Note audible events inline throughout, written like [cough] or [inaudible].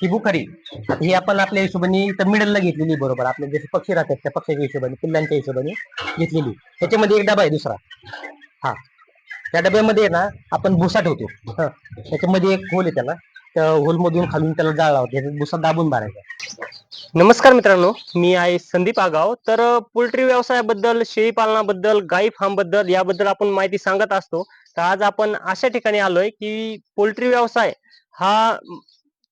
ही बुखारी ही आपण आपल्या हिशोबाने इथं मिडलला घेतलेली बरोबर. आपले जसे पक्षी राहतात त्या पक्षाच्या हिशोबाने पिल्लांच्या हिशोबाने घेतलेली त्याच्यामध्ये एक डबा आहे दुसरा. हा. त्या डब्यामध्ये आहे ना आपण भुसा ठेवतो. त्याच्यामध्ये एक होल आहे त्याला. त्या होल मधून खालून त्याला जाळ लावतो. भुसा दाबून मारायचा. नमस्कार मित्रांनो मी आहे संदीप आगाव. तर पोल्ट्री व्यवसायाबद्दल शेळी पालनाबद्दल गाई फार्मबद्दल याबद्दल आपण माहिती सांगत असतो. तर आज आपण अशा ठिकाणी आलोय की पोल्ट्री व्यवसाय हा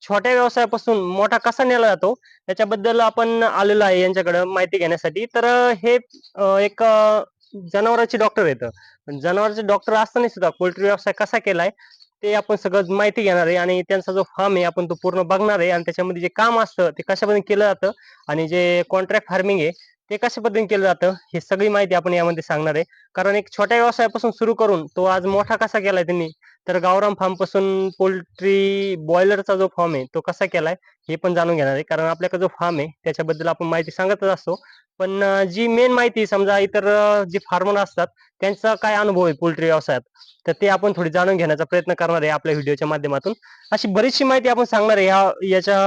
छोट्या व्यवसायापासून मोठा कसा नेला जातो त्याच्याबद्दल आपण आलेलो आहे यांच्याकडे माहिती घेण्यासाठी. तर हे एक जनावराचे जनावरांचे डॉक्टर आहेत. जनावरांचे डॉक्टर असताना सुद्धा पोल्ट्री व्यवसाय कसा केलाय ते आपण सगळं माहिती घेणार आहे. आणि त्यांचा जो फार्म आहे आपण तो पूर्ण बघणार आहे. आणि त्याच्यामध्ये जे काम असतं ते कशा पद्धतीने केलं जातं? आणि जे कॉन्ट्रॅक्ट फार्मिंग आहे ते कशा पद्धतीने केलं जातं? हे सगळी माहिती आपण यामध्ये सांगणार आहे. कारण एक छोट्या व्यवसायापासून सुरू करून तो आज मोठा कसा केलाय त्यांनी तर गावराम फार्मपासून पोल्ट्री बॉयलरचा जो फॉर्म आहे तो कसा केलाय हे पण जाणून घेणार आहे. कारण आपल्याकडे जो फार्म आहे त्याच्याबद्दल आपण माहिती सांगतच असतो. पण जी मेन माहिती समजा इतर जे फार्मर असतात त्यांचा काय अनुभव आहे पोल्ट्री व्यवसायात? तर ते आपण थोडी जाणून घेण्याचा प्रयत्न करणार आहे आपल्या व्हिडिओच्या माध्यमातून. अशी बरीचशी माहिती आपण सांगणार आहे या याच्या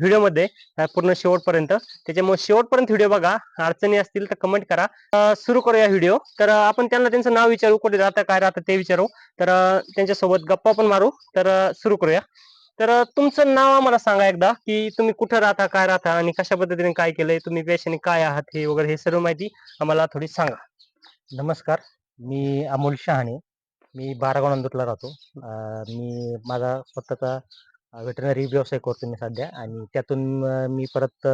व्हिडिओमध्ये पूर्ण शेवटपर्यंत. त्याच्यामुळे शेवटपर्यंत व्हिडिओ बघा. अडचणी असतील तर कमेंट करा. सुरू सुरू करूया व्हिडिओ. तर आपण त्यांना त्यांचं नाव विचारू. कुठे राहतं काय राहतं ते विचारू. तर त्यांच्यासोबत गप्पा पण मारू. तर सुरू करूया. तर तुमचं नाव आम्हाला सांगा एकदा की तुम्ही कुठं राहता काय राहता आणि कशा पद्धतीने काय केलंय तुम्ही पेशाने काय आहात हे वगैरे हे सर्व माहिती आम्हाला थोडी सांगा. नमस्कार. मी अमोल शहाणे. मी बारागाव नंदूरला राहतो मी माझा स्वतःचा वेटरनरी व्यवसाय करतो मी सध्या आणि त्यातून मी परत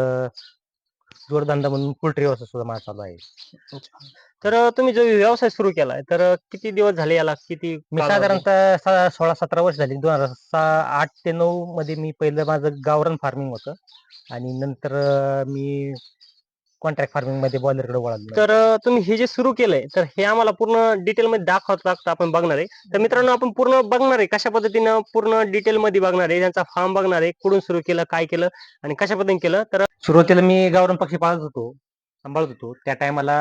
जोडधंदा म्हणून पोल्ट्री व्यवसाय सुद्धा माझा चालू आहे. तर तुम्ही जो व्यवसाय सुरू केलाय तर किती दिवस झाले याला? किती मी? साधारणतः सोळा सतरा वर्ष झाली. दोन हजार सहा आठ ते नऊ मध्ये मी पहिलं माझं गावरान फार्मिंग होतं आणि नंतर मी कॉन्ट्रॅक्ट फार्मिंगमध्ये बॉयलरकडे वळालो तर तुम्ही हे जे सुरू केलंय तर हे आम्हाला पूर्ण डिटेल मध्ये दाखवत लागतं आपण बघणार आहे. तर मित्रांनो आपण पूर्ण बघणार आहे कशा पद्धतीनं पूर्ण डिटेल मध्ये बघणार आहे त्यांचा फार्म बघणार आहे कुठून सुरू केलं काय केलं आणि कशा पद्धतीने केलं. तर सुरुवातीला मी गावरान पक्षी पाळत होतो सांभाळत होतो. त्या टायमाला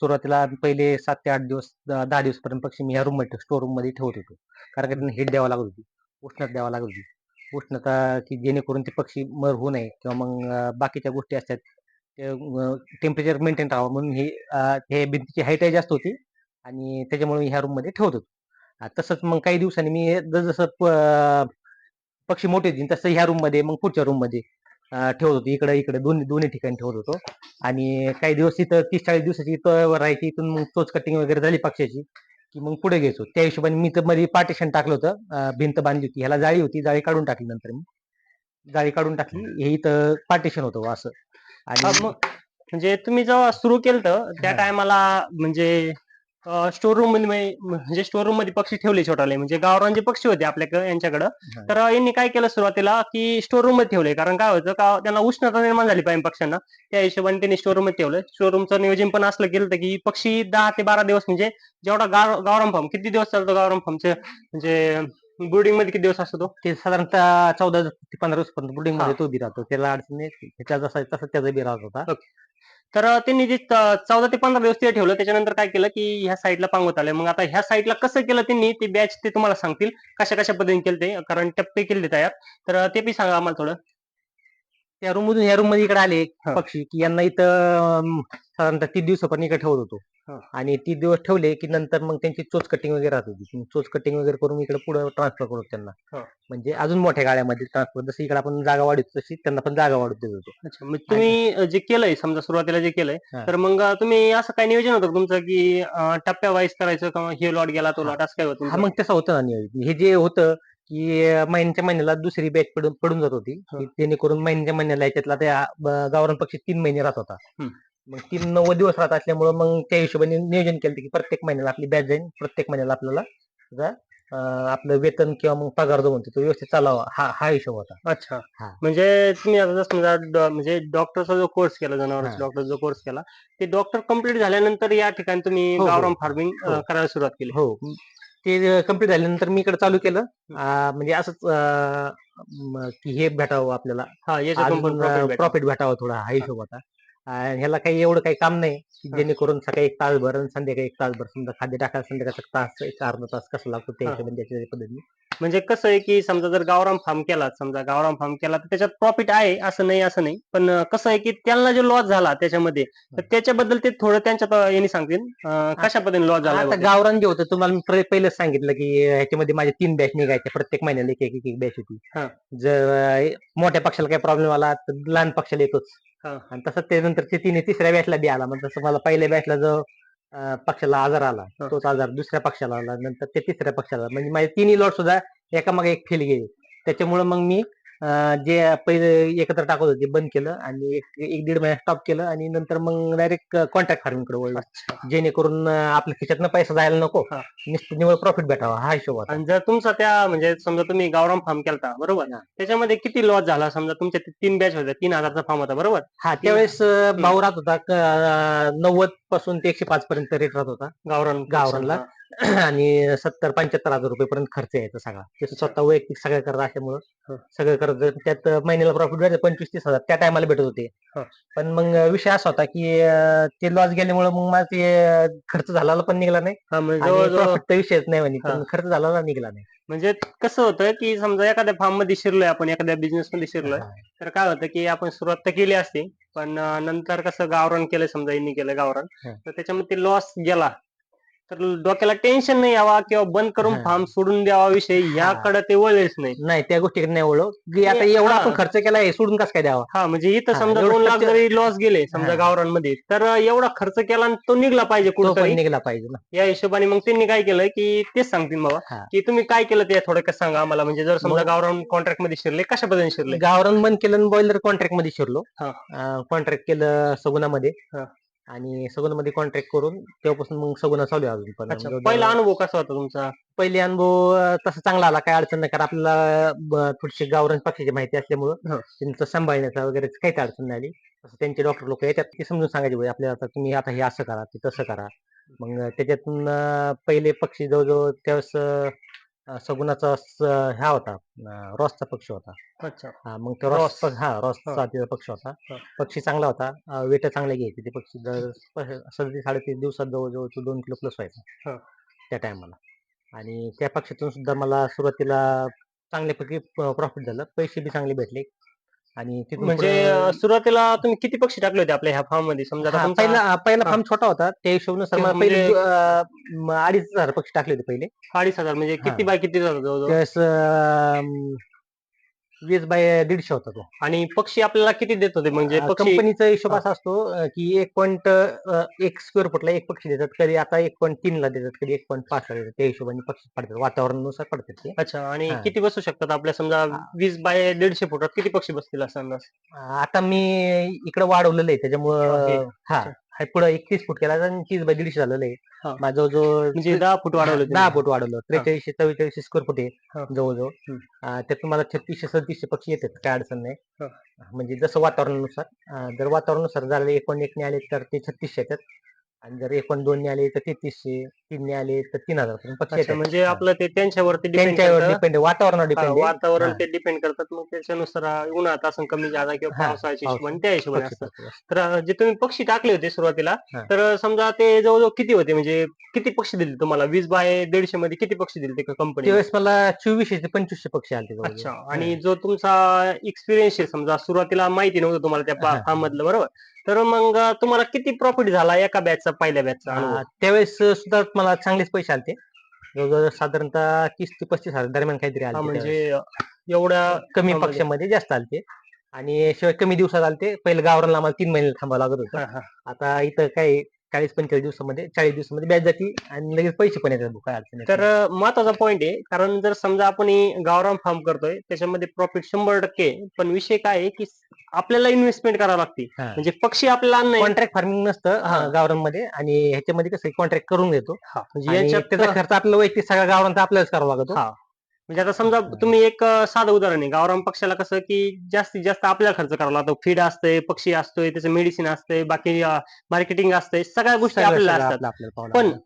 सुरुवातीला पहिले सात ते आठ दिवस दहा दिवस पर्यंत पक्षी मी ह्या रूममध्ये स्टोर रूममध्ये ठेवत होतो. कारण का त्यांना हिट द्यावा लागत होती उष्णता द्यावा लागत होती. उष्णता की जेणेकरून ते पक्षी मर होऊ नये किंवा मग बाकीच्या गोष्टी असतात टेम्परेचर मेंटेन राहावं म्हणून हे हे भिंतीची हाईट जास्त होती आणि त्याच्यामुळे मी ह्या रूममध्ये ठेवत होतो. तसंच मग काही दिवसांनी मी जसं पक्षी मोठे होतील तसं ह्या रूममध्ये मग पुढच्या रूममध्ये ठेवत होतो. इकडे इकडे दोन्ही दोन्ही ठिकाणी ठेवत होतो. आणि काही दिवस इथं तीस चाळीस दिवसाची इथं राहायची इथून मग तोच कटिंग वगैरे झाली पक्षाची की मग पुढे घ्यायचो. त्या हिशोबाने मी तर मध्ये पार्टिशन टाकलं होतं. भिंत बांधली होती. ह्याला जाळी होती. जाळी काढून टाकली नंतर मी. जाळी काढून टाकली. हे इथं पार्टिशन होतं असं. आणि मग म्हणजे तुम्ही जेव्हा सुरू केलं त्या. टायमाला म्हणजे स्टोर रूममध्ये म्हणजे स्टोर रूममध्ये पक्षी ठेवले छोटाले म्हणजे गावरान जे पक्षी होते आपल्याकडे यांच्याकडं. तर यांनी काय केलं सुरुवातीला की स्टोर रूममध्ये ठेवले कारण काय होतं का त्यांना उष्णता निर्माण झाली पाहिजे पक्ष्यांना त्या हिशोबाने त्यांनी स्टोर रूममध्ये ठेवलं स्टोर रूमचं नियोजन पण असलं केलं की पक्षी दहा ते बारा दिवस म्हणजे जेवढा गाव गावराम फार्म किती दिवस चालतो गावराम फार्मचे म्हणजे ब्रुडिंगमध्ये किती दिवस असतो तो? ते साधारणतः चौदा ते पंधरा दिवस पर्यंत बोर्डिंगमध्ये. तो बी राहतो. त्याला अडचण. त्याचा जसा तसा त्याचा बी राहत होता. तर त्यांनी जे चौदा ते पंधरा दिवस ते ठेवलं. त्याच्यानंतर काय केलं की ह्या साईडला पांगवत आले. मग आता ह्या साईडला कसं केलं त्यांनी? ते बॅच ते तुम्हाला सांगतील. कशा कशा पद्धतीने केलं ते? कारण टप्पे केले तयार. तर ते बी सांगा आम्हाला थोडं. त्या रूम मधून ह्या रूममध्ये इकडे आले हा. पक्षी की यांना इथं अं, साधारणतः तीस दिवसापर्यंत इकडे ठेवत होतो. आणि तीस दिवस ठेवले की नंतर मग त्यांची चोच कटिंग वगैरे राहत होती मग चोच कटिंग वगैरे करून इकडे पुढे ट्रान्सफर करतो त्यांना. म्हणजे अजून मोठ्या गाड्यामध्ये ट्रान्सफर जसं इकडे आपण जागा वाढवतो तशी त्यांना पण जागा वाढवत देत होतो अच्छा तुम्ही अं, जे केलंय समजा सुरुवातीला जे केलंय हा. तर मग अं, तुम्ही असं काय नियोजन होतं का तुमचं की टप्प्या वाईज करायचं किंवा हे लॉट गेला तो. लॉट असं काय होतं हा तुमचं? मग तसं होतं ना नियोजन हे जे होतं की महिन्याच्या महिन्याला दुसरी बॅच पडून पडून जात होती. की जेणेकरून महिन्याच्या महिन्याला याच्यातला त्या ब- गावरान पक्षी तीन महिने राहत होता हम्म. मग तीन नव्वद दिवस राहत असल्यामुळे मग त्या हिशोबाने नियोजन केलं की प्रत्येक महिन्याला आपली बॅच जाईल प्रत्येक महिन्याला आपल्याला त्याचा, अं, आपलं वेतन किंवा मग पगार जो म्हणतो तो व्यवस्थित चालावा हा हा हिशोब होता अच्छा हा. म्हणजे तुम्ही आता जसं समजा डॉ- म्हणजे डॉक्टरचा जो कोर्स केला जनावरांचा हा. डॉक्टर जो कोर्स केला ते डॉक्टर कंप्लीट झाल्यानंतर या ठिकाणी तुम्ही हो, हो. गावराम फार्मिंग हो. करायला सुरुवात केली हो ते कंप्लीट झाल्यानंतर मी इकडे चालू केलं अं, म्हणजे असंच अं, म, की हे भेटावं आपल्याला हा याच्यातून पण profit भेटेल. प्रॉफिट भेटावं थोडा हा हिशोब होता ह्याला काही एवढं काही काम नाही की हा. जेणेकरून सकाळी एक तासभर आणि संध्याकाळी एक तासभर समजा खाद्य टाकायला संध्याकाळचा तास एक अर्धा तास कसं लागतो त्या. हिशोबाने त्याच्या पद्धतीने म्हणजे कसं आहे की समजा जर गावराम फार्म केला समजा गावराम फार्म केला तर त्याच्यात प्रॉफिट आहे असं नाही असं नाही पण कसं आहे की त्यांना जो लॉस झाला त्याच्यामध्ये तर त्याच्याबद्दल ते थोडं त्यांच्यात अं, यांनी सांगतील कशा पद्धतीने लॉस झाला आता. गावरान जे होतं तुम्हाला मी पहिलेच सांगितलं की ह्याच्यामध्ये माझे तीन बॅच निघायचे प्रत्येक महिन्याला एक एक एक बॅच होती हा. जर मोठ्या पक्षाला काही प्रॉब्लेम आला तर लहान पक्षाला येतोच. आणि तसं ते नंतर ते तिने तिसऱ्या बॅचला बी आला मग तसं मला पहिल्या बॅचला जो पक्षाला आजार आला. तोच आजार दुसऱ्या पक्षाला आला नंतर ते तिसऱ्या पक्षाला आला. म्हणजे माझे तिन्ही लॉट सुद्धा एका मागे एक फेल गेले त्याच्यामुळे मग मी जे पहिले एकत्र टाकत होते बंद केलं आणि एक एक दीड महिना स्टॉप केलं आणि नंतर मग डायरेक्ट कॉन्ट्रॅक्ट फार्मिंगकडे वळलो. जेणेकरून आपल्या खिशातनं पैसा जायला नको निवड प्रॉफिट भेटावा हा हिशोब आणि जर तुमचा त्या म्हणजे समजा तुम्ही गावराम फार्म केलता बरोबर. त्याच्यामध्ये किती लॉस झाला? समजा तुमच्या तीन बॅच होत्या तीन हजारचा फार्म होता बरोबर? हा त्यावेळेस भाव राहत होता नव्वदपासून ते एकशे पाच पर्यंत रेट राहत होता. गावरान गावरानला. [clears throat] आणि सत्तर पंच्याहत्तर हजार रुपये पर्यंत खर्च यायचा सगळा ते स्वतः वैयक्तिक सगळं करत असल्यामुळं. सगळं करत त्यात महिन्याला प्रॉफिट भेटायचं पंचवीस तीस हजार त्या टायमाला भेटत होते. पण मग विषय असा होता की ते लॉस गेल्यामुळे मग मला ते खर्च झालेला पण निघला नाही म्हणजे विषयच नाही म्हणे. पण खर्च झालेला निघला नाही म्हणजे कसं होतं की समजा एखाद्या फार्ममध्ये शिरलोय आपण एखाद्या बिझनेस मध्ये शिरलोय. तर काय होतं की आपण सुरुवात तर केली असते पण नंतर कसं गावरान केलं समजा यांनी केलं गावरान. तर त्याच्यामध्ये लॉस गेला तर डोक्याला टेन्शन नाही यावा किंवा बंद करून हा. फार्म सोडून द्यावा विषय याकडे ते वळलेच नाही नाही त्या गोष्टीकडे नाही ओळख की आता एवढा हा. आपण खर्च केला हे सोडून कसं काय द्यावा हा म्हणजे इथं हा, समजा एवढं दोन लाख जरी लॉस गेले समजा हा. गावरानमध्ये तर एवढा खर्च केला आणि तो निघला पाहिजे तो पण कुठेतरी निघला पाहिजे ना या हिशोबाने मग त्यांनी काय केलं की तेच सांगतील बाबा. की तुम्ही काय केलं ते थोडक्यात सांगा आम्हाला म्हणजे जर समजा मग- गावरान कॉन्ट्रॅक्टमध्ये शिरले कशा पद्धतीने शिरले गावरान बंद केलं बॉयलर कॉन्ट्रॅक्टमध्ये शिरलो हा. कॉन्ट्रॅक्ट केलं सगुनामध्ये हा. आणि सगुनामध्ये कॉन्ट्रॅक्ट करून तेव्हापासून मग सगुना चालू आहे अजून पण. जवळजवळ पहिला अनुभव कसा होता तुमचा? पहिले अनुभव तसा चांगला आला काय अडचण नाही कारण आपल्याला थोडीशी गावरान पक्षाची माहिती असल्यामुळं हा. त्यांचं सांभाळण्याचा वगैरे काहीच अडचण नाही आली. तसं त्यांचे डॉक्टर लोक येतात ते समजून सांगायचे "भाई, आपल्याला आता तुम्ही आता हे असं करा ते तसं करा. मग त्याच्यातून पहिले पक्षी जवळजवळ त्यावेळेस अं, सगुनाचा स- ह्या होता अं, रॉसचा पक्ष होता. अच्छा. हा मग तो रॉस. हा रॉस हा. जातीचा पक्ष होता. हा. पक्षी चांगला होता. वेट चांगले घ्यायचे. ते पक्षी दर- प- सदतीस साडेतीस दिवसात जवळजवळ तो दोन किलो प्लस व्हायचा. हा. त्या टायमाला. आणि त्या पक्षातून सुद्धा मला सुरुवातीला चांगल्यापैकी प्रॉफिट झालं. पैसे बी चांगले भेटले. आणि तिथून म्हणजे पुढं- अं, सुरुवातीला तुम्ही किती पक्षी टाकले होते आपल्या ह्या फार्ममध्ये समजा आता हा, तुमचा पहिला पहिला. फार्म छोटा होता त्या हिशोबानुसार ते मला पहिले म्हणजे- दो- अं, म- अडीच हजार पक्षी टाकले होते पहिले अडीच हजार म्हणजे हा. किती बाय किती झालं जवळजवळ त्यावेळेस अं, वीस बाय दीडशे होता तो. आणि पक्षी आपल्याला किती देत होते? म्हणजे पक्षी कंपनीचा हिशोब. असा असतो अं, की एक पॉईंट एक स्क्वेअर फुटला एक पक्षी देतात. कधी आता एक पॉईंट तीन ला देतात कधी एक पॉईंट पाच ला देतात. त्या हिशोबाने पक्षी पडतात. वातावरणानुसार पडतात ते. अच्छा आणि हा. किती बसू शकतात आपल्या? समजा हा. वीस बाय दीडशे फुटात किती पक्षी बसतील असं अंदाज? अं, आता मी इकडे वाढवलेलं आहे. त्याच्यामुळं हा. हा पुढे एकतीस फूट केला आणि तीस बाय दीडशे झालेलं हा. आहे माझं जो म्हणजे दहा फूट वाढवलं दहा तुम्ही. फूट वाढवलं त्रेचाळीसशे चव्वेचाळीसशे स्क्वेअर फूट हा. आहे जवळजवळ हम्म. अं, त्यातून मला छत्तीसशे सदतीसशे पक्षी येतात काय अडचण नाही हा. म्हणजे जसं वातावरणानुसार अं, जर वातावरणानुसार झाले एकोण एकने आले तर ते छत्तीसशे येतात आणि जर एकोण दोनने आले तर तेहतीसशे तीनने आले तर तीन हजार पर्यंत पक्षी अच्छा येतात. म्हणजे. आपलं ते त्यांच्यावरती डिपेंड त्यांच्यावर डिपेंड वातावरणावर हा, डिपेंड वातावरण ते डिपेंड करतात. मग त्याच्यानुसार उन्हात असं कमी जादा किंवा हा, पावसाळ्याच्या. हिशोबाने त्या हिशोबाने असतं. तर अं, जे तुम्ही पक्षी टाकले होते सुरुवातीला हा. तर अं, समजा ते जवळजवळ किती होते? म्हणजे किती पक्षी दिले तुम्हाला? वीस बाय दीडशे मध्ये किती पक्षी दिले ते कंपनी त्यावेळेस मला चोवीसशे ते पंचवीसशे पक्षी आले जवळजवळ. अच्छा आणि जो तुमचा एक्सपिरियन्स आहे समजा सुरुवातीला माहिती नव्हतं तुम्हाला त्या हा. फार्म मधलं बरोबर? तर मग तुम्हाला किती प्रॉफिट झाला एका बॅचचा पहिल्या बॅचचा त्यावेळेस सुद्धा मला चांगलेच पैसे आलते. जवळजवळ साधारणतः तीस ते पस्तीस हजार दरम्यान काहीतरी आले म्हणजे एवढ्या कमी मध्ये. पक्षामध्ये जास्त आलते. आणि शिवाय कमी दिवसात आलते. पहिलं गावरानला आम्हाला तीन महिने थांबावं लागत होतं. आता इथं काय चाळीस पंचेचाळीस दिवसामध्ये चाळीस दिवसामध्ये बॅच जाती आणि लगेच पैसे पण येतात काय अडचण तर महत्त्वाचा पॉईंट आहे. कारण जर समजा आपण गावरान फार्म करतोय त्याच्यामध्ये प्रॉफिट शंभर टक्के. पण विषय काय आहे की आपल्याला इन्व्हेस्टमेंट करावं लागते. हा. म्हणजे पक्षी आपल्याला आणणं कॉन्ट्रॅक्ट फार्मिंग नसतं हा. गावरानमध्ये आणि ह्याच्यामध्ये कसं कॉन्ट्रॅक्ट करून घेतो. म्हणजे आणि याच्यात त्याचा खर्च आपल्याला वैयक्तिक सगळा गावरानचा आपल्यालाच करावा लागतो. हा. म्हणजे आता समजा तुम्ही एक अं, साधं उदाहरण आहे. गावरान पक्षाला कसं की जास्तीत जास्त आपल्याला खर्च करावा लागतो. फीड असतंय पक्षी असतोय त्याचं मेडिसिन असतंय बाकी मार्केटिंग असतंय सगळ्या गोष्टी सगळं- आपल्याला सगळं असतात. आपलं आपल्याला पाहावं पण लागतं.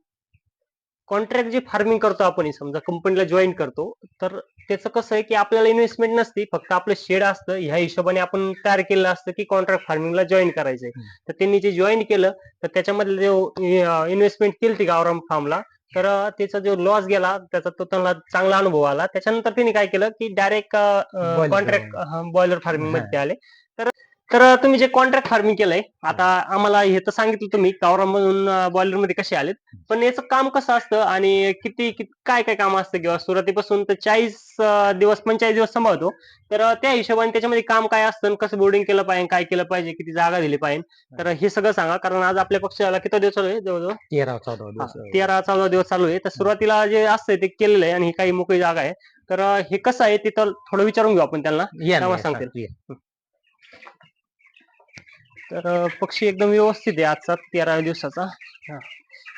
कॉन्ट्रॅक्ट जे फार्मिंग करतो आपण हे समजा कंपनीला जॉईन करतो तर त्याचं कसं आहे की आपल्याला इन्व्हेस्टमेंट नसते फक्त आपलं शेड असतं. ह्या हिशोबाने आपण तयार केलेलं असतं की कॉन्ट्रॅक्ट फार्मिंगला जॉईन करायचंय. तर त्यांनी जे जॉईन केलं तर त्याच्यामध्ये जो इन्व्हेस्टमेंट केली ती गावराम फार्मला तर त्याचा जो लॉस गेला त्याचा तो त्यांना चांगला अनुभव आला. त्याच्यानंतर त्यांनी काय केलं की डायरेक्ट कॉन्ट्रॅक्ट बॉयलर फार्मिंगमध्ये आले. तर तर तुम्ही जे कॉन्ट्रॅक्ट फार्मिंग केलंय आता आम्हाला हे तर सांगितलं तुम्ही कावरामधून बॉयलरमध्ये कसे आलेत. पण याचं काम कसं असतं आणि किती किती काय काय काम असतं किंवा सुरुवातीपासून तर चाळीस दिवस पंचेचाळीस दिवस सांभाळतो. तर त्या हिशोबाने त्याच्यामध्ये काम काय असतं आणि कसं बोर्डिंग केलं पाहिजे काय केलं पाहिजे किती जागा दिली पाहिजे. तर हे सगळं सांगा कारण आज आपल्या पक्षाला किती दिवस चालू आहे? जवळजवळ? तेरा चौदा हा, दिवस तेरा चौदा दिवस चालू आहे. तर सुरुवातीला जे असतंय ते केलेलं आहे आणि ही काही मोकळी जागा आहे. तर हे कसं आहे ते तर थोडं विचारून घेऊ आपण त्यांना. या ना, तेव्हा या, सांगतील. या. तर पक्षी एकदम व्यवस्थित आहे आजचा तेरा दिवसाचा. हा.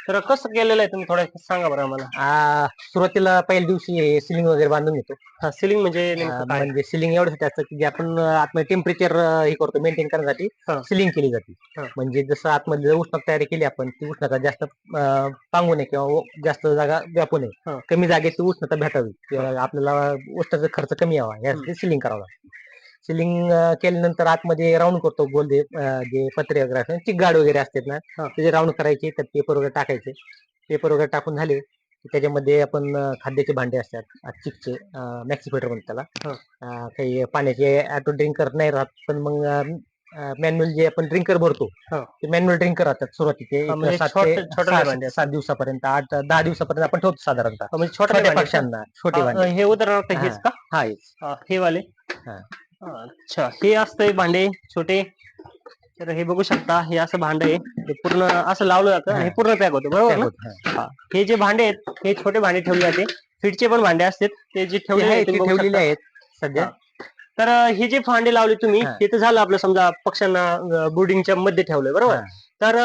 तर कसं केलेलं आहे तुम्ही थोडं सांगा बरं आम्हाला. आ, सुरुवातीला पहिल्या दिवशी सिलिंग वगैरे बांधून घेतो. हा सिलिंग म्हणजे आ, नेमकं काय? म्हणजे सिलिंग एवढ्यासाठी असतं की जे आपण आतमध्ये टेम्परेचर हे करतो मेंटेन करण्यासाठी हा. सिलिंग केली जाते. हा. म्हणजे जसं आतमध्ये जर उष्णता तयारी केली आपण ती उष्णता जास्त अं, पांगू नये किंवा जास्त जागा व्यापू नये. कमी जागेत ती उष्णता भेटावी. किंवा आपल्याला उष्णतेचा खर्च कमी यावा. यासाठी सिलिंग करावं. लागतं सिलिंग केल्यानंतर आतमध्ये राऊंड करतो गोल जे जे पत्रे वगैरे असतात चिकगाड वगैरे असतात ना. त्याचे राऊंड करायचे तर पेपर वगैरे टाकायचे पेपर वगैरे टाकून झाले की त्याच्यामध्ये आपण खाद्याचे भांडे असतात चिकचे मॅक्सिफेटर म्हणतात त्याला काही पाण्याचे ऑटो ड्रिंकर नाही राहत पण मग मॅन्युअल जे आपण ड्रिंकर भरतो. ते मॅन्युअल ड्रिंकर राहतात सुरुवातीचे म्हणजे सात दिवसापर्यंत आठ दहा दिवसापर्यंत आपण ठेवतो साधारणतः म्हणजे छोटे छोट्या? पक्ष्यांना छोटे हा, भांडे हे हा. हा. हा, हे वाले हा. अच्छा हे असतंय भांडे छोटे तर हे बघू शकता हे असं भांड आहे हे पूर्ण असं लावलं जातं हा. हे पूर्ण पॅक होतं बरोबर ना हा. जे भांडे आहेत हे छोटे भांडे ठेवले जाते फीटचे पण भांडे असतात ते जे ठेवले आहे, ते ठेवलेले आहेत सध्या. तर अं, हे जे भांडे लावले तुम्ही हा. हे तर झालं आपलं समजा पक्ष्यांना बोर्डिंगच्या मध्ये ठेवलंय बरोबर हा. तर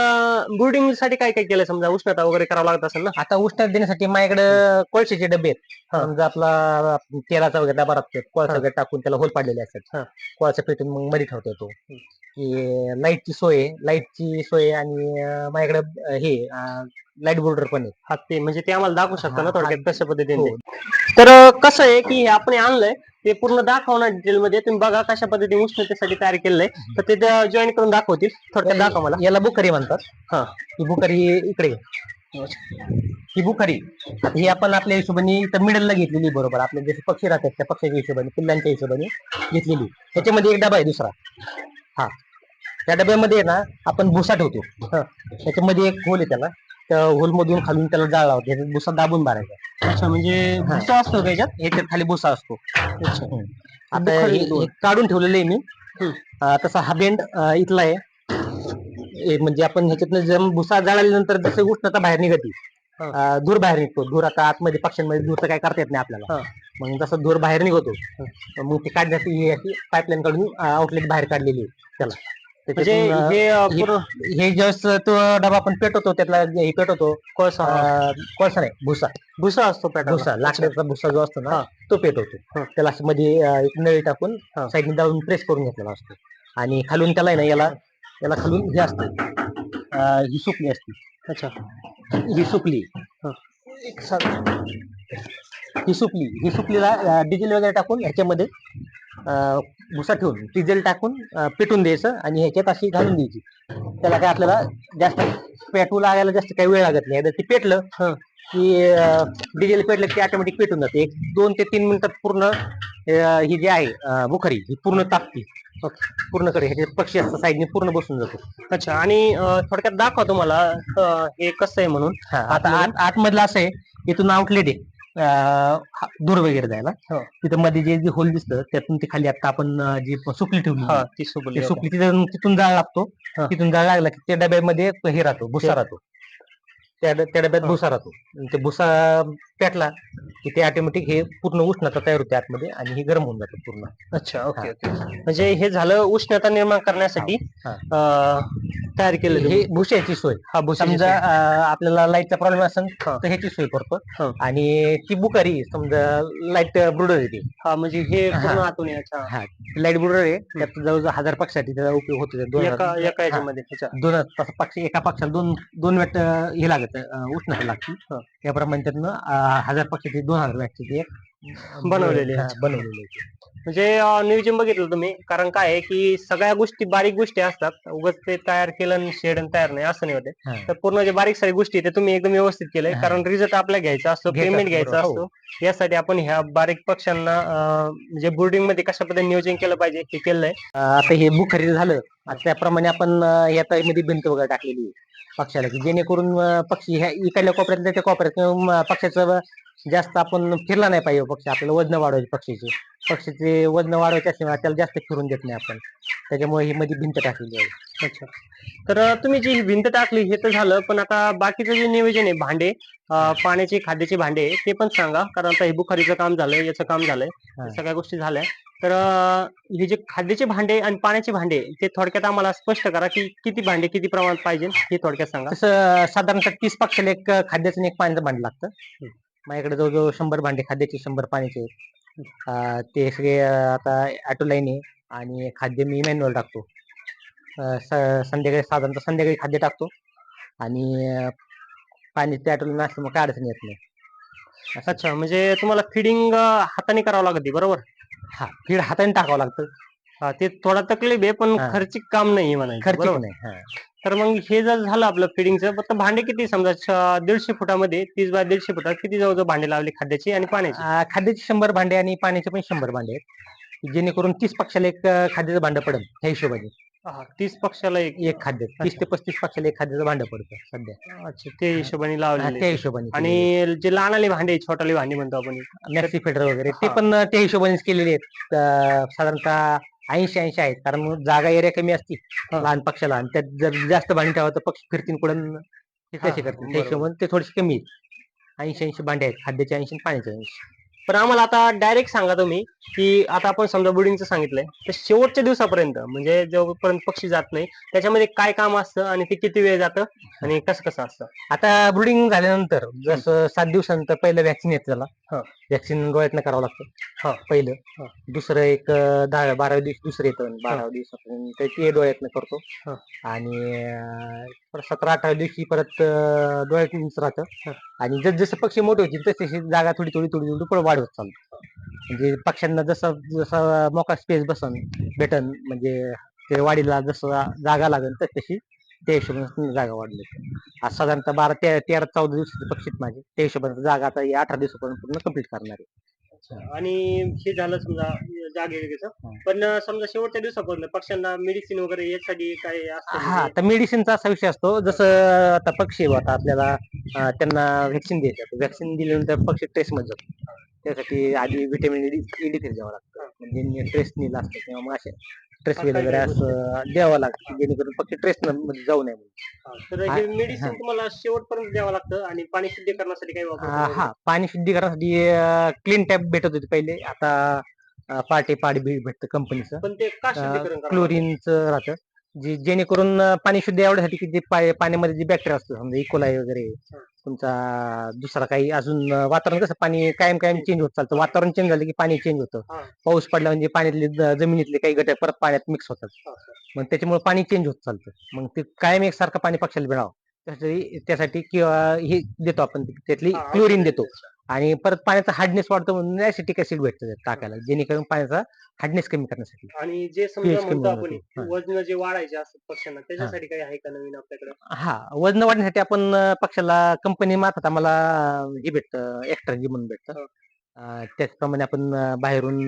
बोर्डिंगसाठी काय काय केलं? समजा उष्णता वगैरे करावं लागत असेल ना? आता उष्णता देण्यासाठी माझ्याकडे कोळशाचे डबे आहेत. हा. समजा आपला तेलाचा वगैरे डबा राहतो कोळसा. वगैरे टाकून त्याला होल पाडलेले हा. असतात कोळसा पेटून मग मध्ये ठेवता येतो की लाईटची सोय लाईटची सोय आणि अं, माझ्याकडे हे लाइट बोर्डर पण आहे. हा ते म्हणजे ते आम्हाला दाखवू शकता ना हा, थोडक्यात कशा पद्धतीने? हो. ते. तर अं, कसं आहे की हे आपण आणलंय ते पूर्ण दाखवणार डिटेल मध्ये. तुम्ही बघा कशा पद्धतीने उष्णतेसाठी तयार केलंय. तर ते जॉईन करून दाखवतील. थोडक्यात दाखवा मला. याला बुखारी म्हणतात. हा. ही बुखारी इकडे आहे. ही बुखारी. ही आपण आपल्या हिशोबाने इथं मिडलला घेतलेली आहे बरोबर. आपले जसे पक्षी राहतात त्या पक्षाच्या हिशोबाने पिल्लांच्या हिशोबाने घेतलेली त्याच्यामध्ये एक डबा आहे दुसरा. हा त्या डब्यामध्ये ना आपण भुसा ठेवतो हा. त्याच्यामध्ये एक होल आहे त्याला त्या होल मधून खालून त्याला जाळ लावतो त्याच्यात भुसा दाबून भरायचा अच्छा म्हणजे. भुसा असतो त्याच्यात याच्यात खाली भुसा असतो हम्म. आता हे-. हे काढून ठेवलेलं आहे मी. अं, तसा हा बेंड अं, इथला आहे हे म्हणजे आपण ह्याच्यातनं जम भुसा जाळल्यानंतर जसं उष्णता बाहेर निघते हा. अं, धूर बाहेर निघतो धूर आता आतमध्ये पक्ष्यांमध्ये धूर तर काय करता येत नाही आपल्याला. मग जसं धूर बाहेर निघतो मग ते काढण्यासाठी ही अशी पाईपलाईन काढून आउटलेट बाहेर काढलेली आहे त्याला. म्हणजे हे हे- तो डबा आपण पेटवतो त्यातला हे पेटवतो कोळसा. कोळसा नाही भुसा. भुसा असतो भुसा लाकडाचा भुसा जो असतो ना. तो पेटवतो. त्याला असं मध्ये एक नळी टाकून. साईडने दाबून प्रेस करून घेतलेला असतो. आणि खालून त्याला ना याला याला खालून हे असते. ही सुकली असते. अच्छा. ही सुकली. एक साध- ही सुकली ही सुकलीला डिझेल वगैरे टाकून ह्याच्यामध्ये भुसा ठेवून डिझेल टाकून पेटून द्यायचं आणि ह्याच्यात अशी घालून द्यायची. त्याला काय आपल्याला जास्त पेटू लागायला जास्त काही वेळ लागत नाही. एकदा ते पेटलं की डिझेल पेटलं की ऑटोमॅटिक पेटून जाते. एक दोन ते तीन मिनिटात पूर्ण ही जी आहे बुखारी ही पूर्ण तापती. पूर्णकडे ह्याचे पक्षी असतात साईडने पूर्ण बसून जातो. अच्छा. आणि थोडक्यात दाखवा तुम्हाला हे कसं आहे म्हणून. आता आत आतमधलं असं आहे इथून आउटलेट आहे. दूर वगैरे जायला. हो. तिथं मध्ये जे जे होल दिसतं त्यातून ते खाली आता आपण जी सुकली ठेवली. सुकली तिथून तिथून जाळ लागतो. तिथून जाळ लागला की त्या डब्यामध्ये हे राहतो भुसा राहतो. त्या त्या डब्यात. भुसा राहतो आणि ते भुसा पेटला की ते ऑटोमॅटिक हे पूर्ण उष्णता तयार होते आतमध्ये आणि हे गरम होऊन जातं पूर्ण अच्छा ओके हा. ओके म्हणजे हे झालं उष्णता निर्माण करण्यासाठी हा. अं, तयार केलं हे. भुशाची सोय हा भुसाची समजा सोय. अं, आपल्याला लाईटचा प्रॉब्लेम असेल हा. तर ह्याची सोय करतो हा. आणि ती बुकारी समजा लाइट ब्रुडर येते हा म्हणजे हे हा. पूर्ण आतून आहे, अच्छा हा लाइट ब्रुडर आहे त्यात जवळजवळ हजार पक्षासाठी त्याचा उपयोग होतो त्या दोन एका हजार- एका याच्यामध्ये अच्छा. दोन पक्ष एका पक्षाला दोन दोन वॅट अं, हे लागत अं, उष्णता लागते हा. त्याप्रमाणे त्यातनं अं, हजार पक्षाची दोन हजार वॅटची ती एक. बनवलेली. बनवलेली. आहे म्हणजे नियोजन बघितलं तुम्ही कारण काय आहे की सगळ्या गोष्टी बारीक गोष्टी असतात उगाच ते तयार केलं आणि शेड तयार नाही असं नाही होते. तर पूर्ण जे बारीक सारी गोष्टी आहेत, ते तुम्ही एकदम व्यवस्थित केलंय. कारण रिझल्ट आपल्याला घ्यायचा असतो पेमेंट घ्यायचा. असतो यासाठी आपण ह्या बारीक पक्षांना अं, म्हणजे बोर्डिंगमध्ये कशा पद्धतीने नियोजन केलं पाहिजे हे केलंय आता हे बुक खरेदी झालं आता त्याप्रमाणे आपण यात मध्ये भिंत वगैरे टाकलेली आहे पक्षाला की जेणेकरून पक्षी ह्या इकडल्या कोपऱ्यात त्या कोपऱ्यात पक्षाचं जास्त आपण फिरला नाही पाहिजे पक्षी आपल्याला वजन वाढवायचे पक्षीचे. पक्षीचे वजन वाढवायचे असल्यामुळे त्याला जास्त फिरून देत नाही आपण. त्याच्यामुळे ही मध्ये भिंत टाकलेली आहे. अच्छा. तर तुम्ही जी ही भिंत टाकली हे तर झालं पण आता बाकीचं जे नियोजन आहे भांडे पाण्याचे खाद्याचे भांडे ते पण सांगा कारण आता हे बुखारीचं काम झालंय याचं काम झालंय हा. सगळ्या गोष्टी झाल्या. तर हे जे खाद्याचे भांडे आणि पाण्याचे भांडे ते थोडक्यात आम्हाला स्पष्ट करा की किती भांडे किती प्रमाणात पाहिजे हे थोडक्यात सांगा. साधारणतः तीस पक्षाला एक खाद्याचं आणि एक पाण्याचं भांड लागतं. माझ्याकडे जवळजवळ शंभर भांडे खाद्याचे शंभर पाण्याचे. अं, ते सगळे अं, आता ऑटो लाईन आहे आणि खाद्य मी मॅन्युअल टाकतो. अं, स- संध्याकाळी साधारणतः संध्याकाळी खाद्य टाकतो आणि अं, पाणी त्या ऑटो लाईन असल्यामुळे काय अडचण येत नाही. अच्छा म्हणजे तुम्हाला फिडिंग हाताने करावं लागते बरोबर? हा फीड हाताने टाकावं लागतं. हा, ते थोडा तकलीफ आहे पण हा. खर्चिक काम नाही म्हणायचं खर्चिक बरोबर? नाही हा. तर मग हे जर झालं आपलं फिडिंगचं फक्त भांडे किती समजा? श- दीडशे फुटामध्ये तीस बाय दीडशे फुटात किती जवळजवळ भांडे लावले खाद्याची आणि पाण्याची? खाद्याचे शंभर भांडे आणि पाण्याचे पण शंभर भांडे आहेत. जेणेकरून तीस पक्षाला एक अं, खाद्याचं भांडं पडेल ह्या हिशोबाने. हा, तीस पक्षाला एक? एक खाद्य तीस ते पस्तीस पक्षाला एक खाद्याचं भांडं पडतं सध्या. अच्छा ते हिशोबाने हा, लावलेले त्या हिशोबाने आणि जे लहान भांडे छोटाले भांडे म्हणतो आपण. मॅक्सी फेडर वगैरे ते हा. पण त्या हिशोबानेच केलेले आहेत. अं, साधारणतः ऐंशी ऐंशी आहेत. कारण जागा एरिया कमी असती. लहान पक्षाला. आणि त्यात जर जास्त भांडी ठेवा तर पक्षी फिरतील कुठं ते हा, कसे करतील त्या. हिशोबाने ते थोडेसे कमी आहेत. ऐंशी ऐंशी भांडे आहेत. खाद्याचे ऐंशी आणि पाण्याचे ऐंशी. पण आम्हाला आता डायरेक्ट सांगा तुम्ही की आता आपण समजा बुडिंगचं सांगितलंय. तर शेवटच्या दिवसापर्यंत म्हणजे जोपर्यंत पक्षी जात नाही त्याच्यामध्ये काय काम असतं आणि ते किती वेळ जातं आणि कसं कसं असतं? आता ब्रुडिंग झाल्यानंतर जसं सात दिवसानंतर पहिलं व्हॅक्सिन येतं त्याला. हा. व्हॅक्सिन डोळ्यातनं करावं लागतं. हा. पहिलं. दुसरं एक दहा बाराव्या दिवशी दुसरं येतं. बाराव्या दिवसापर्यंत ते- ते डोळ्यातनं करतो. आणि परत सतरा अठरा दिवशी परत अं, डोळ्यातूनच राहतं. आणि जस जसं पक्षी मोठे होतील तशी तशी जागा थोडी थोडी थोडी थोडी पुढे वाढवत चालतो म्हणजे पक्ष्यांना जसं जसं मोका स्पेस बसन भेटन. म्हणजे ते वाढीला जसं जागा लागेल तस तशी त्या हिशोबाने जागा वाढली. आज साधारणतः बारा ते तेरा चौदा दिवसाचे पक्षी आहेत माझे. त्या हिशोबाने जागा आता ही अठरा दिवसापर्यंत पूर्ण कंप्लीट करणार आहे. आणि हे झालं समजा जागे वगैरेचं हा. पण समजा शेवटच्या दिवसापर्यंत पक्षांना मेडिसिन वगैरे यासाठी काय असतं हा म्हणजे? तर मेडिसिनचा असा विषय असतो. जसं आता पक्षी आता आपल्याला त्यांना व्हॅक्सिन द्यायचं व्हॅक्सिन दिल्यानंतर पक्षी मध्ये जातो त्यासाठी आधी व्हिटॅमिन डी डी द्यावं लागतं. म्हणजे ट्रेस नील असतं किंवा मग असे ट्रेस काही वगैरे असं द्यावं लागतं जेणेकरून पक्षी ट्रेस मध्ये जाऊ नये म्हणून. तर हा, मेडिसिन. तुम्हाला शेवटपर्यंत द्यावं लागतं आणि पाणी शुद्ध करण्यासाठी काही अं, वापरतो हा पाणी शुद्धीकरणासाठी क्लीन टॅप भेटत होते पहिले. आता पाटे पाड बी भेटतं कंपनीचं पण ते का शुद्धीकरण करावं लागतं? क्लोरीनचं राहतं. जे जेणेकरून अं, पाणी शुद्ध एवढ्यासाठी की जे पाय- पाण्यामध्ये जे बॅक्टेरिया असतो समजा इकोलाई वगैरे तुमचा दुसरा काही अजून वातावरण कसं? पाणी कायम कायम चेंज होत चालतं. वातावरण चेंज झालं की पाणी चेंज होतं. हा. पाऊस पडला म्हणजे पाण्यातले ज- जमिनीतले काही घटक परत पाण्यात मिक्स होतात. हा, मग त्याच्यामुळे पाणी चेंज होत चालतं. मग ते कायम एकसारखं पाणी पक्षाला मिळावं. त्यासाठी त्यासाठी किंवा हे देतो आपण त्यातली हा, क्लोरीन देतो. आणि परत पाण्याचा हार्डनेस वाढतो म्हणून ऍसिटिक ऍसिड भेटतं टाकायला जेणेकरून पाण्याचा हार्डनेस कमी करण्यासाठी. आणि जे समजा pH कमी म्हणतो आपण. हा. वजन जे वाढायचे असतात पक्ष्यांना त्याच्यासाठी काही आहे का नवीन आपल्याकडे? हा वजन वाढण्यासाठी आपण अं, पक्षाला कंपनी मार्फत आम्हाला अं, हे भेटतं एक्स्ट्रा जी म्हणून भेटतं. हो. अं, त्याचप्रमाणे आपण अं, बाहेरून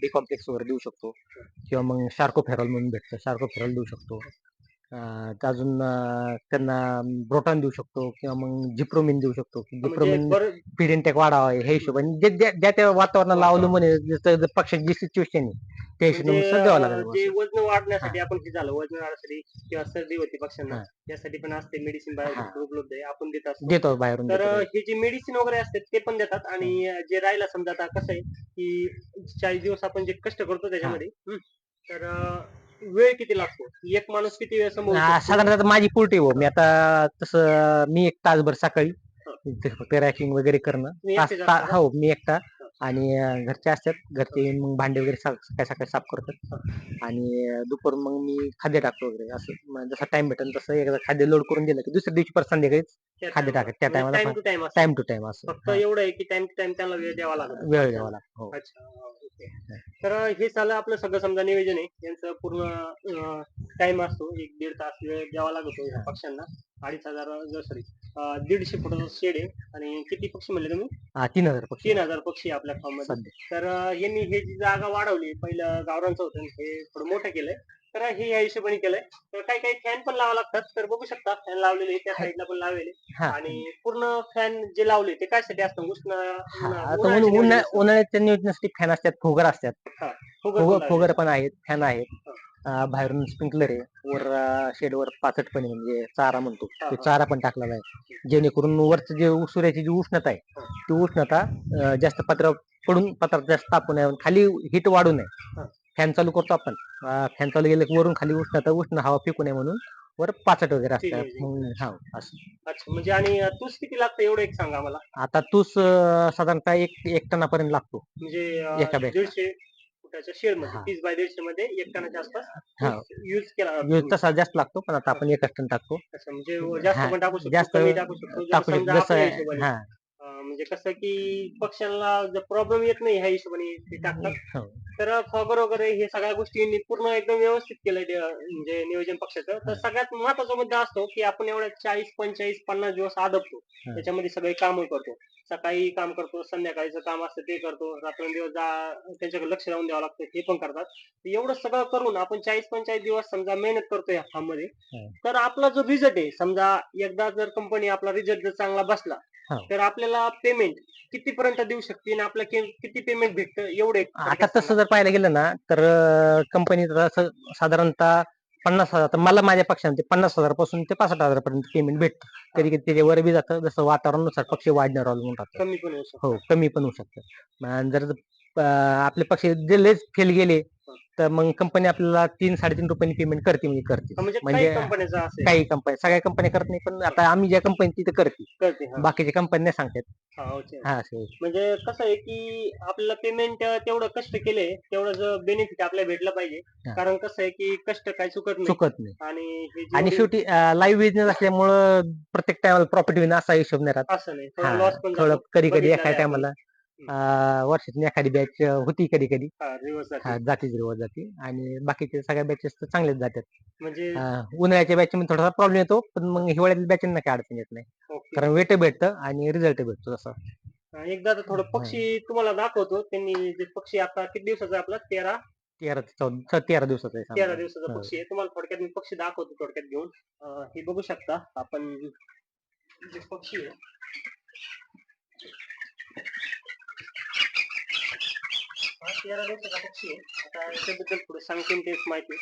बी कॉम्प्लेक्स वगैरे देऊ शकतो. किंवा मग शार्को फेरॉल म्हणून भेटतं शार्को फेरॉल देऊ शकतो. अजून त्यांना ब्रोटॉन देऊ शकतो किंवा मग जिप्रोमिन देऊ शकतो म्हणजे जिप्रोमिन इंटेक वाढावा हे हिशोबाने. जे ज्या त्या वातावरणाला अवलंबून आहे, जसं जसं पक्षाची जी सिच्युएशन आहे त्या म्हणजे हिशोबाने द्यावं अं, लागेल. वजन वाढण्यासाठी आपण हे झालं वजन वाढण्यासाठी किंवा सर्दी होती पक्ष्यांना हा. यासाठी पण असते मेडिसिन बाहेर हा. उपलब्ध आहे आपण देत असतो. देतो बाहेरून तर. हे जे मेडिसिन वगैरे असतात ते पण देतात. आणि जे राहिला समजा आता कसं आहे की चाळीस दिवस आपण जे कष्ट करतो त्याच्यामध्ये हं, तर वेळ किती लागतो? एक माणूस किती वेळ समोर आ, साधारणतः माझी पोल्ट्री हो. मी आता तसं मी एक तासभर सकाळी इथे फक्त रॅकिंग वगैरे करणं. तुम्ही तास एकटेच ता- असता का? हो मी एकटा आणि अं, घरचे असतात. घरचे मग भांडे वगैरे सा- सकाळी सकाळी साफ करतात. आणि अं, दुपारून मग मी खाद्य टाकतो वगैरे. असं मग जसा टाइम भेटेल तसं एकदा खाद्य लोड करून दिलं की दुसऱ्या दिवशी परत संध्याकाळीच खाद्य टाकत त्या टायमाला time to time time to time असं. फक्त हा, एवढं आहे की टाइम टू टाइम त्याला वेळ द्यावा लागतो. वेळ द्यावा लागतो. हो. अच्छा. तर हे झालं आपलं सगळं समजा नियोजन आहे. यांचं पूर्ण टाइम असतो. एक दीड तास वेळ द्यावा लागतो या पक्ष्यांना. अडीच हजार सॉरी दीडशे फुटाचं शेड आहे. आणि किती पक्षी म्हणले तुम्ही? हा, तीन हजार पक्षी. तीन हजार पक्षी आपल्या फार्ममध्ये. तर यांनी हे जी जागा वाढवली पहिलं गावरांचं होतं हे थोडं मोठं केलंय. तर हे या हिशोबाने केलंय. तर काही काही फॅन पण लावा लागतात. तर बघू शकता फॅन लावलेले त्या साईडला पण लावलेले. हा. आणि पूर्ण फॅन जे लावले ते कायसाठी असतं उष्ण हा, उन्हा- आता उन्हाळ्याच्या उन्हा- उन्हा- नियोजनासाठी. उन्हाळ्याच्या नियोजनासाठी फॅन असतात. फोगर असतात. फोगर पण आहेत फॅन आहेत. अं, बाहेरून स्प्रिंकलर आहे. वर शेडवर पाचट पण आहे म्हणजे चारा म्हणतो. हा, ते हा. चारा पण टाकलेला आहे. जेणेकरून वरचं जे उ- सूर्याची जी उष्णता आहे हा. ती उष्णता अं, जास्त पत्र पडून पत्रात जास्त तापू नये. खाली हिट वाढू हा. नये फॅन चालू करतो आपण. फॅन चालू केलं की वरून खाली उष्णता उष्ण हवा फेकू नये म्हणून वर पाचट वगैरे असतात मग हा असं. अच्छा म्हणजे आणि तूस किती लागतं एवढं एक सांगा मला आता अं, साधारणतः एक एक टनापर्यंत लागतो. म्हणजे एका अं, bag. दीडशे फुटाच्या शेडमध्ये हा. तीस बाय दीडशे मध्ये एक टनाच्या आसपास युज केला तसा जास्त लागतो पण आता आपण एकच टन टाकतो. अच्छा, म्हणजे जास्त हा, पण टाकू शकतो जास्त कमी टाकू शकतो जर टाकू समजा शकतो आपल्या जसं हिशोबाने. हा. अं, म्हणजे कसं की पक्ष्यांना जर प्रॉब्लेम येत नाही ह्या हिशोबाने ते टाकतात हो. तर फॉगर वगैरे हे सगळ्या गोष्टी पूर्ण एकदम व्यवस्थित केलंय ते, अं, म्हणजे नियोजन पक्षाचं तर हा. सगळ्यात महत्त्वाचा मुद्दा असतो की आपण एवढ्या चाळीस पंचेचाळीस पन्नास दिवस आदबतो हा. त्याच्यामध्ये सगळे कामं करतो सकाळी काम करतो संध्याकाळीचं काम असतं ते करतो रात्रंदिवस जा त्यांच्याकडे लक्ष लावून द्यावं लागतं हे पण करतात एवढं सगळं करून आपण चाळीस पंचेचाळीस दिवस समजा मेहनत करतो या फार्ममध्ये. तर आपला जो रिझल्ट आहे समजा एकदा जर कंपनी आपला रिझल्ट जर चांगला बसला. तर आपल्याला पेमेंट किती पर्यंत देऊ शकते आणि आपल्या किती पेमेंट भेटतं एवढे आता तसं जर पाहायला गेलं ना तर कंपनी साधारणतः पन्नास हजार. तर मला माझ्या पक्षांचे पन्नास हजारपासून ते पासष्ट हजारपर्यंत पेमेंट भेटतं. कधी कधी त्याच्यावर बी जातं. जसं वातावरणानुसार पक्षी वाढणार अवलंबून राहतं. कमी पण होऊ शकतं. हो कमी पण होऊ शकतं. आणि जर अं, आपले पक्षी जे फेल गेले तर मग कंपनी आपल्याला तीन साडेतीन रुपयांनी पेमेंट करते म्हणजे करते म्हणजे म्हणजे काही कंपनी सगळ्या कंपन्या करत नाही पण आता आम्ही ज्या कंपनी तिथं करते करते. बाकीच्या कंपन्या नाही सांगतात हा. हा. म्हणजे कसं आहे की आपल्याला पेमेंट तेवढं कष्ट केले तेवढं बेनिफिट आपल्याला भेटलं पाहिजे. कारण कसं आहे की कष्ट काय चुकत नाही चुकत नाही आणि शेवटी लाईव्ह बिझनेस असल्यामुळं प्रत्येक टायमाला प्रॉफिट होईल असा हिशोब नाही राहत असं नाही. कधी कधी एखाद्या. टायमाला वर्षातून एखादी बॅच होती कधी कधी. जाते. हा, जाती. रिवर्स जाते. आणि बाकीचे सगळ्या बॅचेस तर चांगलेच जातात. म्हणजे अं, उन्हाळ्याच्या बॅच मध्ये थोडासा प्रॉब्लेम येतो पण मग हिवाळ्याच्या बॅचेंना काय अडचण येत नाही. okay. कारण वेट भेटतं आणि रिझल्ट भेटतो तसं. एकदा तर थोडं पक्षी तुम्हाला दाखवतो. त्यांनी जे पक्षी आता किती दिवसाचा आपला? तेरा? तेरा ते चौदा तेरा दिवसाचं आहे तेरा. दिवसाचा हो. पक्षी आहे. तुम्हाला थोडक्यात मी पक्षी दाखवतो थोडक्यात घेऊन. अं, हे बघू शकता. आपण जे पक्षी आहे हा तेरा दिवसाचा पक्षी आहे आता याच्याबद्दल थोडं सांगतील तेच माहिती?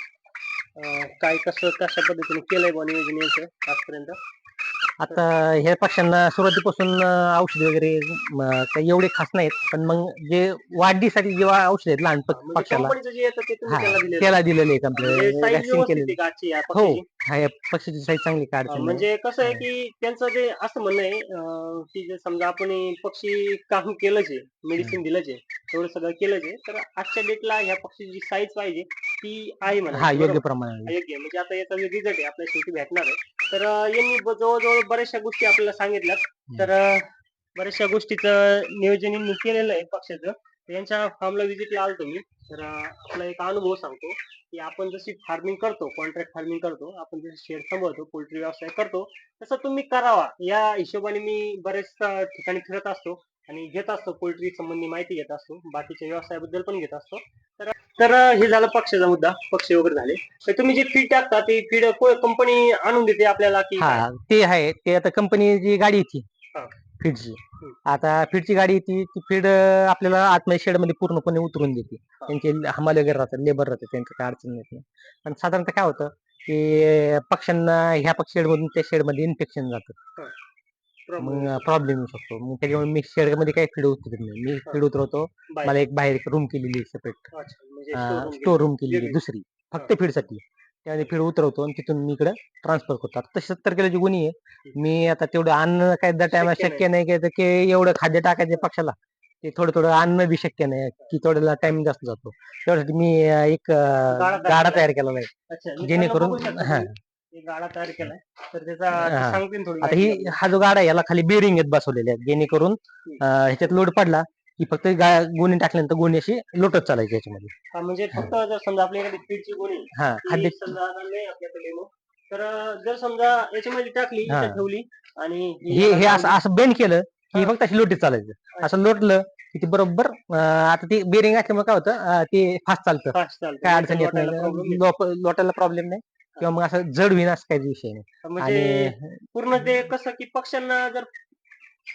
काय कसं कशा पद्धतीने केलंय बा नियोजन यांचं आजपर्यंत? आता ह्या पक्ष्यांना सुरुवातीपासून औषध वगैरे काही एवढे खास नाहीत. पण मग जे वाढीसाठी जेव्हा औषध आहेत लहान म्हणजे पक्ष्याला जे हा त्याला दिलेलं आहेत आपले केलेले हो? हा या पक्षीची साईज चांगली काय अडचण नाही. म्हणजे कसं आहे की त्यांचं जे असं म्हणणं आहे अं, की जे समजा आपण हे पक्षी काम केलंच आहे मेडिसिन दिलंच आहे एवढं सगळं केलंच आहे तर आजच्या डेटला ह्या पक्षीची जी साईज पाहिजे ती आहे म्हणा. हा योग्य बरोबर? प्रमाणात योग्य. म्हणजे आता याचा जे रिझल्ट आहे आपल्या शेवटी भेटणार आहे. तर अं, यांनी ब- जवळजवळ बऱ्याचशा गोष्टी आपल्याला सांगितल्यात. तर अं, बऱ्याचशा गोष्टीचं नियोजन यांनी केलेलं आहे पक्षाचं. तर यांच्या फार्मला व्हिजिटला आलतो मी. तर अं, आपला एक अनुभव सांगतो की आपण जशी फार्मिंग करतो कॉन्ट्रॅक्ट फार्मिंग करतो आपण जशी शेड सांभाळतो पोल्ट्री व्यवसाय करतो तसं तुम्ही करावा. या हिशोबाने मी बरेच अं, ठिकाणी फिरत असतो. आणि घेत असतो पोल्ट्री संबंधी माहिती घेत असतो बाकीच्या व्यवसायाबद्दल पण घेत असतो तर तर हे झालं पक्षाचा मुद्दा पक्षी वगैरे झाले तर तुम्ही जे फीड टाकता ते फीड कंपनी आणून देते आपल्याला की? हा ते आहे ते आता कंपनी जी गाडी येते हा. फीडची. आता फीडची गाडी येते ती फीड आपल्याला आतमध्ये शेडमध्ये पूर्णपणे उतरून देते. त्यांचे हमाल वगैरे राहतात लेबर राहतात त्यांचं काय अडचण येत नाही पण साधारणतः काय होतं की पक्ष्यांना ह्या पक्षी शेड मधून त्या शेडमध्ये इन्फेक्शन जातं मग प्रॉब्लेम येऊ शकतो. मग त्याच्यामुळे मी शेडमध्ये काही फीड उतरत नाही. मी फीड उतरवतो. बाहेर. मला एक बाहेर एक रूम केलेली आहे सेपरेट अच्छा, म्हणजे स्टोर रूम केलेली. आहे वेगळी. दुसरी. फक्त फीडसाठी त्यामध्ये फीड उतरवतो आणि तिथून मी इकडे ट्रान्सफर करतो. आता सत्तर किलोची गुणी आहे. मी आता तेवढं अन्न काय दर टायमा शक्य शक्य नाही. काय की एवढं खाद्य टाकायचं पक्षाला. ते थोडं थोडं अन्न बी शक्य नाही. की थोड्याला टाइम जास्त जातो. त्यासाठी मी अं, एक अं, गाडा तयार गाडा केला. तयार केलेला आहे. अच्छा जेणेकरून बघू शकता. हा. एक गाडा तयार केलाय. तर त्याचा हा. सांगते ना थोडी आता ही. हा जो गाडा आहे याला खाली बेरिंग आहेत बसवलेले आहेत. जेणेकरून अं, ह्याच्यात लोड पडला की फक्त गा- गोणी टाकल्यानंतर गोणी अशी लोटत चालायची याच्यामध्ये. हा, म्हणजे फक्त जर समजा आपल्या एखादी फीडची गोणी हा ती खाद्य समजा आता नाही आपल्याकडे तर जर समजा याच्यामध्ये टाकली हा. इथं ठेवली आणि ही हे हे. असं असं बेंड केलं की हा. फक्त अशी लोटीत चालायचं. असं लोटलं की ते बरोबर अं, आता ते बेरिंग असल्यामुळे काय होतं अं, ते फास्ट चालतं. Fast चालतं. काय अडचण येत वाटायला problem नाही येत लोप- लोटायला प्रॉब्लेम नाही. किंवा मग असं जड होईन असं काही विषय नाही. म्हणजे आणि पूर्ण ते कसं की पक्ष्यांना जर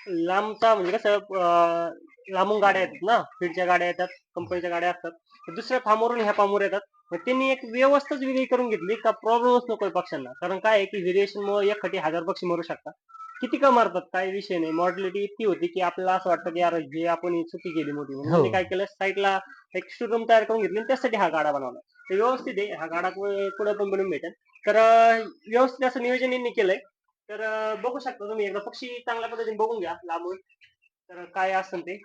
लांबचा म्हणजे कसं अं, लांबून गाड्या येतात ना फीडच्या गाड्या येतात कंपनीच्या गाड्या असतात तर दुसऱ्या फार्मवरून ह्या फार्मवर येतात. मग त्यांनी एक व्यवस्थाच वेगळी करून घेतली का प्रॉब्लेमच नकोय पक्ष्यांना. कारण काय आहे की व्हेरिएशन मुळे एखादी हजार पक्षी मरू शकतात. किती का मारतात? काही विषय नाही. मॉर्टॅलिटी इतकी होती की आपल्याला असं वाटतं की यार हे आपण ही चुकी केली मोठी. म्हणून हो. त्यांनी काय केलं? साईडला एक स्टोरूम तयार करून घेतली आणि त्यासाठी हा गाडा बनवला. तर व्यवस्थित आहे. हा गाडा पुढे पण बनवून भेटेल. तर व्यवस्थित असं नियोजन यांनी केलंय. तर बघू शकता तुम्ही एकदा. पक्षी चांगल्या पद्धतीने बघून घ्या लांबून. तर काय असं ते.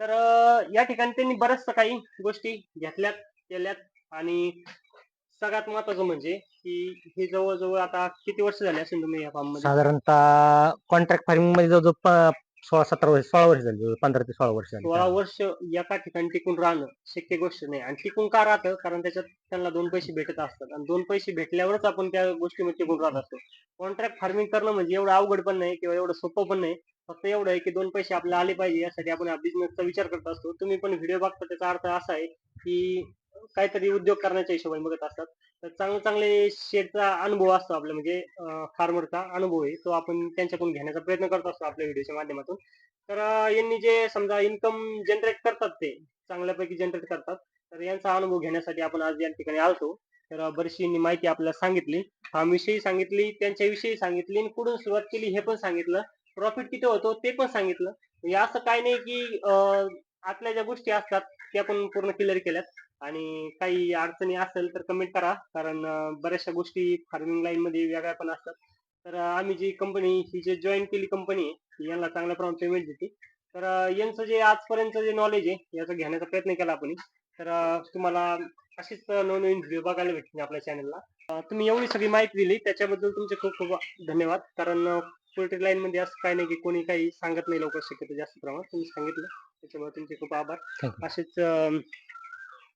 तर या ठिकाणी त्यांनी बऱ्याचशा काही गोष्टी घेतल्यात केल्यात आणि सगळ्यात महत्वाचं म्हणजे की हे जवळजवळ आता किती वर्ष झाले असेल तुम्ही या फार्ममध्ये? साधारणतः कॉन्ट्रॅक्ट फार्मिंगमध्ये जवळजवळ प- सोळा सतरा वर्ष सोळा वर्ष झाली जवळ पंधरा ते सोळा वर्ष झाली. सोळा वर्ष एका ठिकाणी टिकून राहणं शक्य गोष्ट नाही. आणि टिकून का राहतं? कारण त्याच्यात त्यांना दोन पैसे भेटत असतात. आणि दोन पैसे भेटल्यावरच आपण त्या गोष्टीमध्ये टिकून राहत असतो. कॉन्ट्रॅक्ट फार्मिंग करणं म्हणजे एवढं अवघड पण नाही किंवा एवढं सोपं पण नाही. फक्त एवढं आहे की दोन पैसे आपल्याला आले पाहिजे यासाठी आपण बिझनेसचा विचार करत असतो. तुम्ही पण व्हिडिओ बघता त्याचा अर्थ असा आहे की काहीतरी उद्योग करण्याच्या हिशोबाने बघत असतात. तर चांगले चांगले शेडचा अनुभव असतो आपला म्हणजे फार्मरचा अनुभव आहे तो आपण त्यांच्याकडून घेण्याचा प्रयत्न करत असतो आपल्या व्हिडिओच्या माध्यमातून. तर यांनी जे समजा इन्कम जनरेट करतात ते चांगल्यापैकी जनरेट करतात तर यांचा अनुभव घेण्यासाठी आपण आज या ठिकाणी आलतो. तर बरीचशी यांनी माहिती आपल्याला सांगितली. विषयी सांगितली त्यांच्याविषयी सांगितली आणि कुठून सुरुवात केली हे पण सांगितलं. प्रॉफिट किती होतो ते पण सांगितलं. म्हणजे असं काय नाही की आतल्या ज्या गोष्टी असतात त्या पण पूर्ण क्लिअर केल्यात. आणि काही अडचणी असेल तर कमेंट करा. कारण बऱ्याचशा गोष्टी फार्मिंग लाईन मध्ये वेगळ्या पण असतात. तर आम्ही जी कंपनी ही जे जॉईन केली कंपनी यांना चांगल्या प्रमाणात पेमेंट देते. तर यांचं जे आजपर्यंत जे नॉलेज आहे याचा घेण्याचा प्रयत्न केला आपण. तर तुम्हाला अशीच नवनवीन व्हिडिओ बघायला भेटतील आपल्या चॅनलला तुम्ही एवढी सगळी माहिती दिली त्याच्याबद्दल तुमचे खूप खूप धन्यवाद. कारण पोल्ट्री लाईन मध्ये असं काही नाही की कोणी काही सांगत नाही लवकर शक्यतो जास्त प्रमाणात. तुम्ही सांगितलं त्याच्यामुळे तुमचे खूप आभार. असेच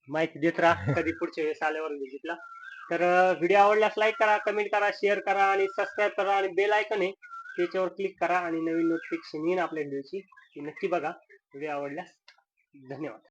माहिती देत राहा. [laughs] कधी पुढच्या वेळेस आल्यावर व्हिजिटला तर व्हिडिओ आवडल्यास लाईक करा कमेंट करा शेअर करा आणि सबस्क्राईब करा आणि बेल आयकन आहे. त्याच्यावर क्लिक करा आणि नवीन नोटिफिकेशन येईन आपल्या व्हिडिओची ती नक्की बघा. व्हिडिओ आवडल्यास धन्यवाद.